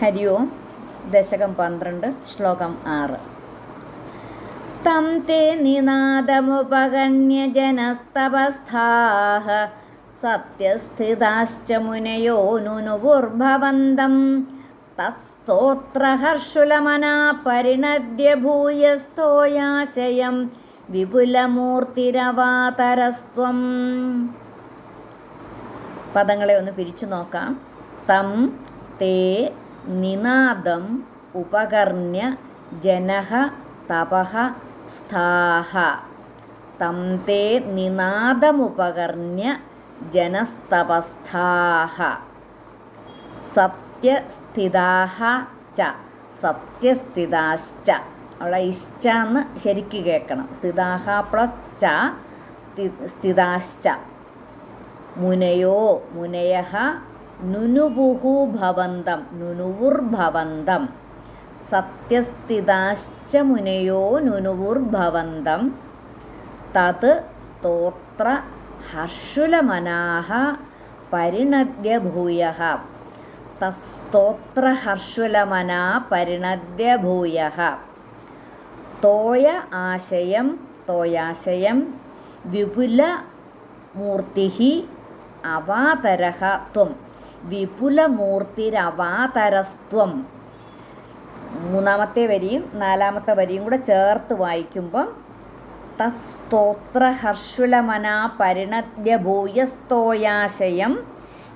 ഹരി ഓം. ദശകം പന്ത്രണ്ട് ശ്ലോകം ആറ്. തം തേ നിനാദമുപഗണ്യ ജനസ്തപസ്ഥാഹ സത്യസ്ഥിതാശ്ച മുനയോ നുനുവുർഭവന്തം തസ്തോത്രഹർഷുലമനാ പരിണദ്യ ഭൂയസ്തോയാശയം വിപുലമൂർത്തിരവാതരസ്ത്വം. പദങ്ങളെ ഒന്ന് പിരിച്ചു നോക്കാം. തം തേ നിനാദം ഉപകർണ്യ ജനഃ തപഃ സ്ഥാഹ. തം തേ നിനാദമുപകർണ്യ ജനസ്തപസ്ഥാഹ. സത്യസ്ഥിതാഹ ച സത്യസ്ഥിതാശ്ച. അവിടെ ഇശ്ച എന്ന് ശരിക്ക് കേൾക്കണം. സ്ഥിതാഹ പ്ലസ് ച സ്ഥിതാശ്ച. മുനയോ മുനയഃ നുനുവുഹു ഭവന്തം നുനുവുർഭവന്തം സത്യസ്ഥിതാശ്ച മുനയോ നുനുവുർഭവന്തം തത് സ്തോത്ര ഹർഷുലമനാഹ പരിണദ്യ ഭൂയ തസ്തോത്ര ഹർഷുലമനാ പരിണദ്യ ഭൂയ തോയ ആശയം തോയാശയം വിപുല മൂർത്തി അവാതരഹ ത്വം വിപുലമൂർത്തിരവാതരസ്ത്വം മൂന്നാമത്തെ വരിയും നാലാമത്തെ വരിയും കൂടെ ചേർത്ത് വായിക്കുമ്പം തസ്തോത്രഹർഷുലമനാ പരിണദ്യ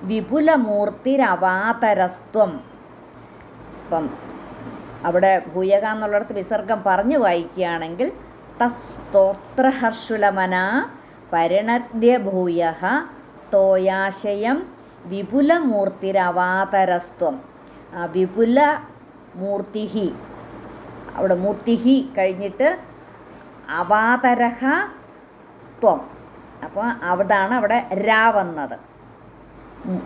വിപുലമൂർത്തിരവാതരസ്ത്വം ഇപ്പം അവിടെ ഭൂയക എന്നുള്ളിടത്ത് വിസർഗം പറഞ്ഞു വായിക്കുകയാണെങ്കിൽ തസ്തോത്രഹർഷുലമനാ പരിണദ്യ ഭൂയ തോയാശയം വിപുലമൂർത്തിരവാതരസ്ത്വം. വിപുല മൂർത്തിഹി അവിടെ മൂർത്തിഹി കഴിഞ്ഞിട്ട് അവാതരഹ ത്വം അപ്പോൾ അവിടാണ് അവിടെ രാ വന്നത്.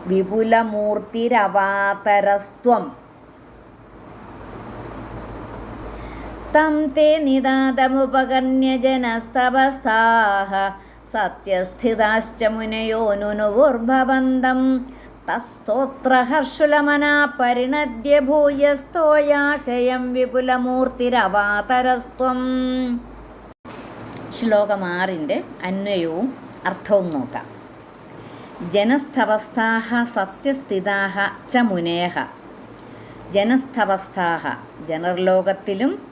വിപുലമൂർത്തിരവാതരസ്ത്വം. തം തേ നിദാതമുപകർണ്യ ജനസ്തപസ്ഥാഃ സത്യസ്ഥിതാശ്ച മുനയോ നുനുവുർഭവന്തം. തസ്തോത്രഹർഷുലമനാ പരിണദ്യ ഭൂയസ്തോയാശയം വിപുലമൂർത്തിരവാതരസ്ത്വം. ശ്ലോകം ആറിന്റെ അന്വയവും അർത്ഥവും നോക്കാം. ജനസ്ഥവസ്ഥാഹ സത്യസ്ഥിതാഹ ച മുനേഹ. ജനസ്ഥവസ്ഥാഹ ജനർലോകത്തിലും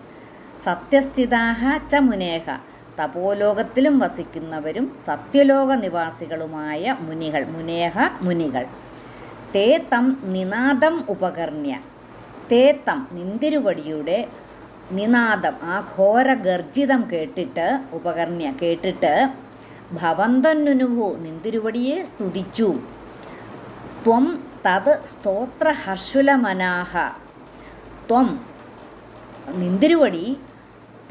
സത്യസ്ഥിതാഹ ച മുനേഹ. തപോലോകത്തിലും വസിക്കുന്നവരും സത്യലോക നിവാസികളുമായ മുനികൾ മുനേഹ മുനികൾ. തേ തം നിനാദം ഉപകർണ്യ. തേ തം നിന്തിരുവടിയുടെ നിനാദം ആ ഘോര ഗർജിതം കേട്ടിട്ട് ഉപകർണ്യ കേട്ടിട്ട് ഭവന്തന്നുനുഭു നിന്തിരുവടിയെ സ്തുതിച്ചു. ത്വം തത് സ്തോത്രഹർഷുലമനാഹ. ത്വം നിന്തിരുവടി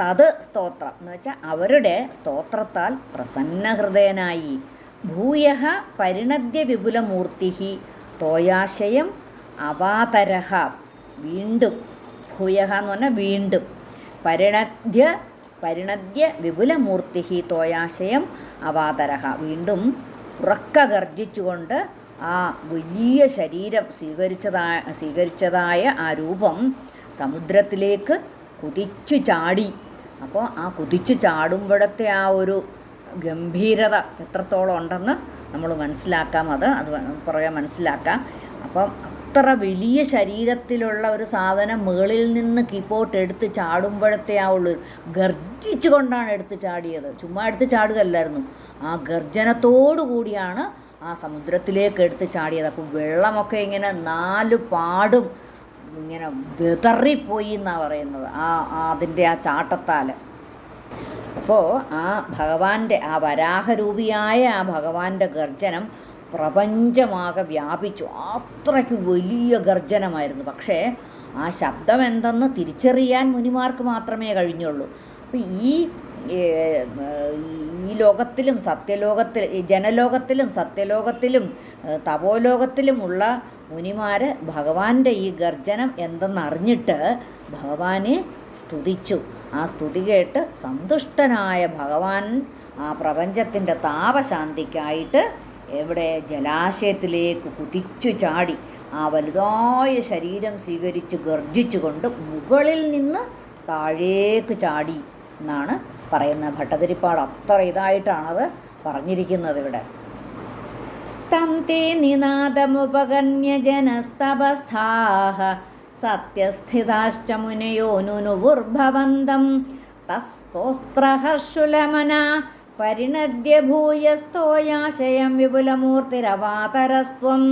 തത് സ്തോത്രം എന്ന് വെച്ചാൽ അവരുടെ സ്തോത്രത്താൽ പ്രസന്നഹൃദയനായി. ഭൂയ പരിണദ്യ വിപുലമൂർത്തി തോയാശയം അവാതരഹ. വീണ്ടും ഭൂയ എന്ന് പറഞ്ഞാൽ വീണ്ടും. പരിണദ്യ പരിണദ്യ വിപുലമൂർത്തി തോയാശയം അവാതരഹ. വീണ്ടും ഉറക്ക ഗർജിച്ചുകൊണ്ട് ആ വലിയ ശരീരം സ്വീകരിച്ചതായ സ്വീകരിച്ചതായ ആ രൂപം സമുദ്രത്തിലേക്ക് കുതിച്ചു ചാടി. അപ്പോൾ ആ കുതിച്ച് ചാടുമ്പോഴത്തെ ആ ഒരു ഗംഭീരത എത്രത്തോളം ഉണ്ടെന്ന് നമ്മൾ മനസ്സിലാക്കാം. അത് അത് പുറകെ മനസ്സിലാക്കാം. അപ്പം അത്ര വലിയ ശരീരത്തിലുള്ള ഒരു സാധനം മുകളിൽ നിന്ന് കിപ്പോട്ട് എടുത്ത് ചാടുമ്പോഴത്തെ ആ ഉള്ളു ഗർജിച്ചു കൊണ്ടാണ് എടുത്ത് ചാടിയത്. ചുമ്മാ എടുത്ത് ചാടുകയല്ലായിരുന്നു. ആ ഗർജനത്തോടു കൂടിയാണ് ആ സമുദ്രത്തിലേക്ക് എടുത്ത് ചാടിയത്. അപ്പോൾ വെള്ളമൊക്കെ ഇങ്ങനെ നാല് പാടും ഇങ്ങനെ വിതറിപ്പോയി എന്നാണ് പറയുന്നത് ആ അതിന്റെ ആ ചാട്ടത്താൽ അപ്പോൾ ആ ഭഗവാന്റെ ആ വരാഹരൂപിയായ ആ ഭഗവാന്റെ ഗർജനം പ്രപഞ്ചമാകെ വ്യാപിച്ചു. അത്രയ്ക്ക് വലിയ ഗർജനമായിരുന്നു. പക്ഷേ ആ ശബ്ദം എന്തെന്ന് തിരിച്ചറിയാൻ മുനിമാർക്ക് മാത്രമേ കഴിഞ്ഞുള്ളൂ. അപ്പോൾ ഈ ഈ ലോകത്തിലും സത്യലോകത്തിൽ ഈ ജനലോകത്തിലും സത്യലോകത്തിലും തപോലോകത്തിലുമുള്ള മുനിമാർ ഭഗവാന്റെ ഈ ഗർജനം എന്തെന്നറിഞ്ഞിട്ട് ഭഗവാനെ സ്തുതിച്ചു. ആ സ്തുതി കേട്ട് സന്തുഷ്ടനായ ഭഗവാൻ ആ പ്രപഞ്ചത്തിന്റെ താപശാന്തിക്കായിട്ട് എവിടെ ജലാശയത്തിലേക്ക് കുതിച്ചു ചാടി ആ വലുതായ ശരീരം സ്വീകരിച്ച് ഗർജിച്ചുകൊണ്ട് മുകളിൽ നിന്ന് താഴേക്ക് ചാടി എന്നാണ് പറയുന്നത് ഭട്ടതിരിപ്പാട് അത്ര ഇതായിട്ടാണത് പറഞ്ഞിരിക്കുന്നത് ഇവിടെ. തം തേ നിനാദമുപകന്യ ജനസ്തപസ്ഥാഹ സത്യസ്ഥിതാശ്ച മുനയോനുനുവുർഭവന്തം തസ്തോസ്ത്രഹർഷുലമന പരിണദ്യ ഭൂയസ്തോയാശയം വിപുലമൂർത്തിരവാതരസ്ത്വം.